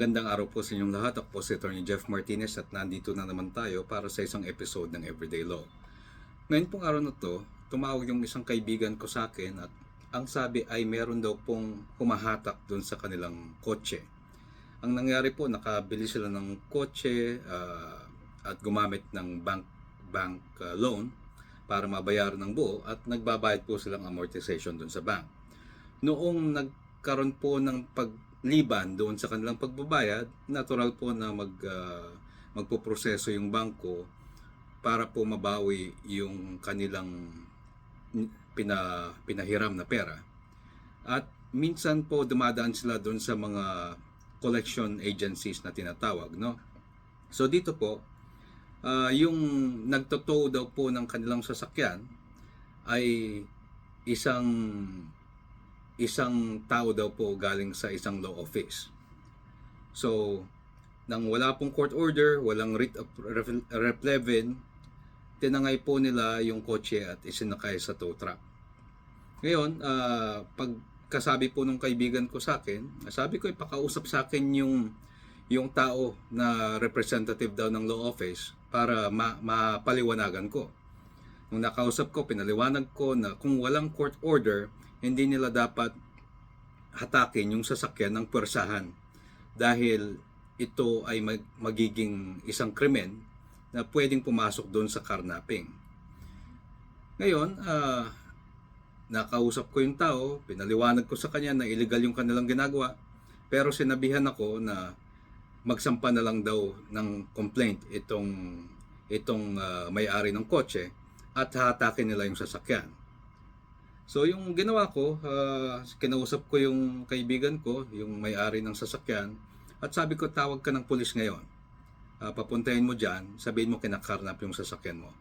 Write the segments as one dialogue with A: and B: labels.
A: Magandang araw po sa inyong lahat. Ako po si Attorney Jeff Martinez at nandito na naman tayo para sa isang episode ng Everyday Law. Ngayon pong araw na to, tumawag yung isang kaibigan ko sa akin at ang sabi ay meron daw pong humahatak dun sa kanilang kotse. Ang nangyari po, nakabili sila ng kotse ah, at gumamit ng bank bank ah, loan para mabayaran ng buo at nagbabayad po silang amortization dun sa bank. Noong nagkaroon po ng pagliban doon sa kanilang pagbabayad, natural po na mag ah, magpoproseso yung bangko para po mabawi yung kanilang pina, pinahiram na pera. At minsan po dumadaan sila doon sa mga collection agencies na tinatawag, no? So dito po, ah, yung nagtotow daw po ng kanilang sasakyan ay isang isang tao daw po galing sa isang law office. So, nang wala pong court order, walang writ of replevin, tinangay po nila yung kotse at isinakay sa tow truck. Ngayon, ah, pagkasabi po nung kaibigan ko sa akin, sabi ko ipakausap sa akin yung yung tao na representative daw ng law office para ma- mapaliwanagan ko. Nung nakausap ko, pinaliwanag ko na kung walang court order, hindi nila dapat hatakin yung sasakyan ng pwersahan dahil ito ay mag- magiging isang krimen na pwedeng pumasok doon sa carnapping. Ngayon, ah, nakausap ko yung tao, pinaliwanag ko sa kanya na illegal yung kanilang ginagawa, pero sinabihan ako na magsampa na lang daw ng complaint itong itong ah, may-ari ng kotse at hatakin nila yung sasakyan. So yung ginawa ko, ah, kinausap ko yung kaibigan ko, yung may-ari ng sasakyan, at sabi ko tawag ka ng pulis ngayon. Ah, papuntahin mo dyan, sabihin mo kinakarnap yung sasakyan mo.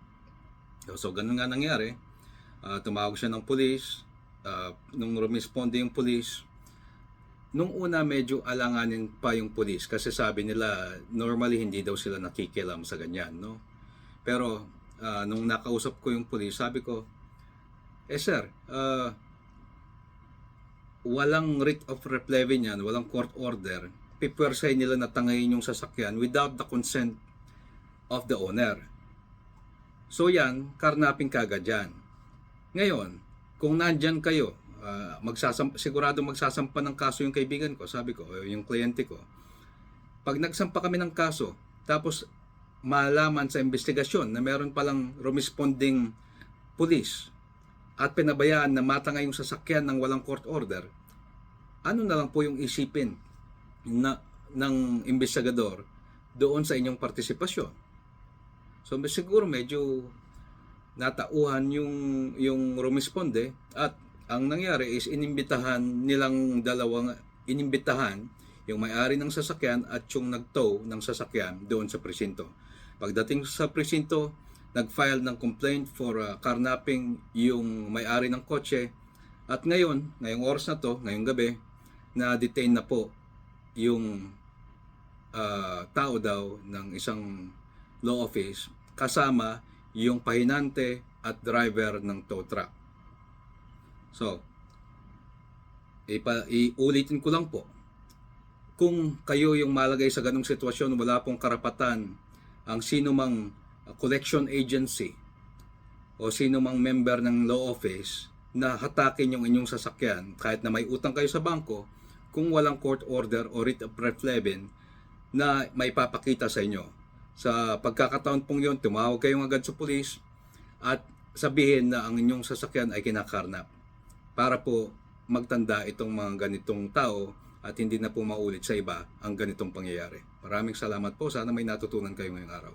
A: So, ganun nga nangyari. Ah, tumawag siya ng pulis. Ah, nung rumisponde yung pulis, nung una medyo alanganin pa yung pulis kasi sabi nila normally hindi daw sila nakikialam sa ganyan, no? Pero ah, nung nakausap ko yung pulis, sabi ko, eh sir, ah, walang writ of replevin yan, walang court order, pipwersay nila na tangayin yung sasakyan without the consent of the owner. So yan, karnaping kagad yan. Ngayon, kung nandyan kayo, ah, magsasam, sigurado magsasampa ng kaso yung kaibigan ko, sabi ko, o yung kliyente ko. Pag nagsampa kami ng kaso, tapos malaman sa investigasyon na meron palang responding police at pinabayaan na matangay yung sasakyan ng walang court order, ano na lang po yung isipin na, ng investigador doon sa inyong partisipasyon? So siguro medyo natauhan yung yung rumisponde at ang nangyari is inimbitahan nilang dalawang inimbitahan yung may-ari ng sasakyan at yung nagtow ng sasakyan doon sa presinto. Pagdating sa presinto, nag-file ng complaint for uh, carnapping yung may-ari ng kotse at ngayon, ngayong oras na to, ngayong gabi, na-detain na po yung ah, tao daw ng isang law office kasama yung pahinante at driver ng tow truck. So, ipa, iulitin ko lang po, kung kayo yung malagay sa ganong sitwasyon, wala pong karapatan ang sino mang collection agency o sino mang member ng law office na hatakin yung inyong sasakyan kahit na may utang kayo sa bangko kung walang court order o writ of replevin na may papakita sa inyo. Sa pagkakataon pong yon, tumawag kayong agad sa pulis at sabihin na ang inyong sasakyan ay kinakarnap para po magtanda itong mga ganitong tao at hindi na po maulit sa iba ang ganitong pangyayari. Maraming salamat po. Sana may natutunan kayo ngayong araw.